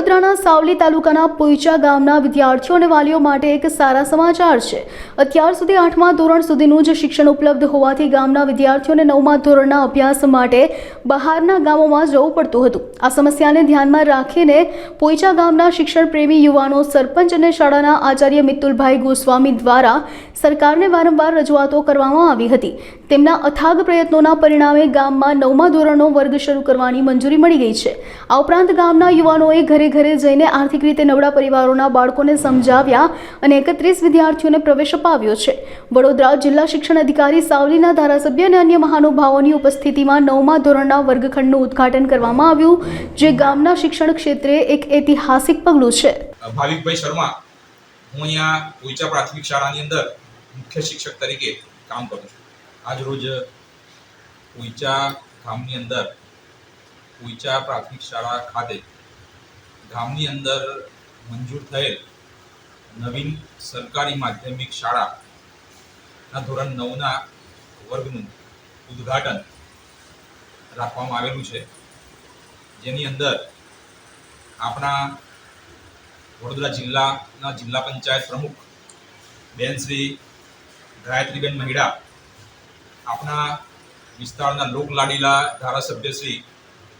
વડોદરાના સાવલી તાલુકાના પોઈચા ગામના વિદ્યાર્થીઓ અને વાલીઓ માટે એક સારા સમાચાર છે. અત્યાર સુધી આઠમા ધોરણ સુધીનું જ શિક્ષણ ઉપલબ્ધ હોવાથી ગામના વિદ્યાર્થીઓને નવમા ધોરણના અભ્યાસ માટે બહારના ગામોમાં જવું પડતું હતું. આ સમસ્યાને ધ્યાનમાં રાખીને પોઈચા ગામના શિક્ષણ પ્રેમી યુવાનો સરપંચ અને શાળાના આચાર્ય મિત્તુલભાઈ ગોસ્વામી દ્વારા સરકારને વારંવાર રજૂઆતો કરવામાં આવી હતી. તેમના અથાગ પ્રયત્નોના પરિણામે ગામમાં નવમા ધોરણનો વર્ગ શરૂ કરવાની મંજૂરી મળી ગઈ છે. આ ઉપરાંત ગામના યુવાનોએ ઘરે ઘરે જઈને આર્થિક રીતે નબળા પરિવારોના બાળકોને સમજાવ્યા અને એકત્રીસ વિદ્યાર્થીઓને પ્રવેશ અપાવ્યો છે. વડોદરા જિલ્લા શિક્ષણ અધિકારી સાવલીના ધારાસભ્ય અને અન્ય મહાનુભાવોની ઉપસ્થિતિમાં નવમા ધોરણના વર્ગખંડનું ઉદ્ઘાટન કરવામાં આવ્યું, જે ગામના શિક્ષણ ક્ષેત્રે એક ઐતિહાસિક પગલું છે. ભાવિકભાઈ શર્મા, હું અહીંયા પોઈચા પ્રાથમિક શાળાની અંદર મુખ્ય શિક્ષક તરીકે કામ કરું છું. આજ રોજ પોઈચા ગામની અંદર, ઉંચા પ્રાથમિક શાળા ખાતે ગામની અંદર મંજૂર થયેલ નવીન સરકારી માધ્યમિક શાળાના ધોરણ નવના વર્ગનું ઉદ્ઘાટન રાખવામાં આવેલું છે. જેની અંદર આપણા વડોદરા જિલ્લાના જિલ્લા પંચાયત પ્રમુખ બેન શ્રી ગાયત્રીબેન મહિડા આપણા વિસ્તારના લોકલાડીલા ધારાસભ્ય શ્રી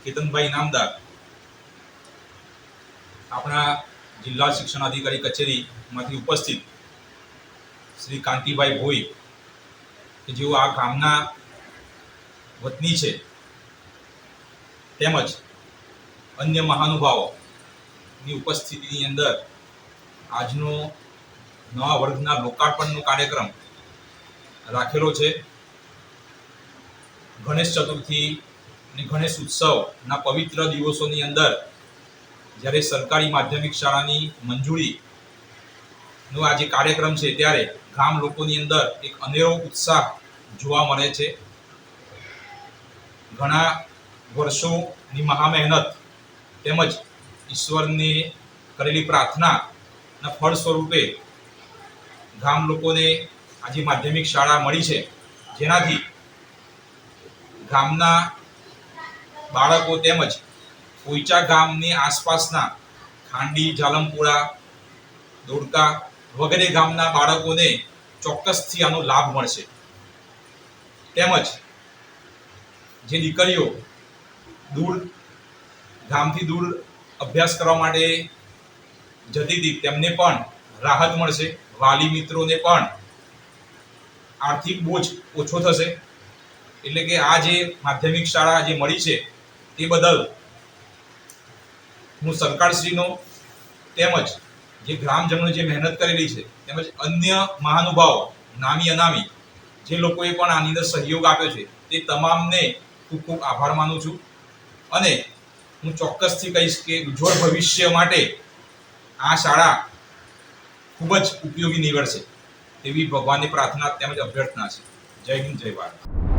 કેતનભાઈ ઇનામદાર આપણા જિલ્લા શિક્ષણ અધિકારી કચેરીમાંથી ઉપસ્થિત શ્રી કાંતિભાઈ ભોઈ, કે જેઓ આ ગામના વતની છે, તેમજ અન્ય મહાનુભાવોની ઉપસ્થિતિની અંદર આજનો નવા વર્ગના લોકાર્પણનો કાર્યક્રમ રાખેલો છે. ગણેશ ચતુર્થી અને ગણેશ ઉત્સવના પવિત્ર દિવસોની અંદર જ્યારે સરકારી માધ્યમિક શાળાની મંજૂરીનો આ જે કાર્યક્રમ છે ત્યારે ગામ લોકોની અંદર એક અનેરો ઉત્સાહ જોવા મળે છે. ઘણા વર્ષોની મહા મહેનત તેમજ ઈશ્વરને કરેલી પ્રાર્થનાના ફળ સ્વરૂપે ગામ લોકોને આજે માધ્યમિક શાળા મળી છે. જેનાથી ગામના બાળકો તેમજ કોઈચા ગામની આસપાસના ખાંડી, જાલમપુરા, દોડકા વગેરે ગામના બાળકોને ચોક્કસથી આનો લાભ મળશે. તેમજ જે દીકરીઓ દૂર, ગામથી દૂર અભ્યાસ કરવા માટે જતી હતી, તેમને પણ રાહત મળશે. વાલી મિત્રોને પણ આર્થિક બોજ ઓછો થશે. એટલે કે આ જે માધ્યમિક શાળા જે મળી છે, તે બદલ હું સરકારશ્રીનો તેમજ જે ગ્રામજનોએ જે મહેનત કરેલી છે, તેમજ અન્ય મહાનુભાવો, નામી અનામી, જે લોકોએ પણ આની અંદર સહયોગ આપ્યો છે, તે તમામને ખૂબ ખૂબ આભાર માનું છું. અને હું ચોક્કસથી કહીશ કે ઉજ્જવળ ભવિષ્ય માટે આ શાળા ખૂબ જ ઉપયોગી નીવડશે. તેવી ભગવાનની પ્રાર્થના તેમજ અભ્યર્થના છે. જય હિન્દ જય ભારત.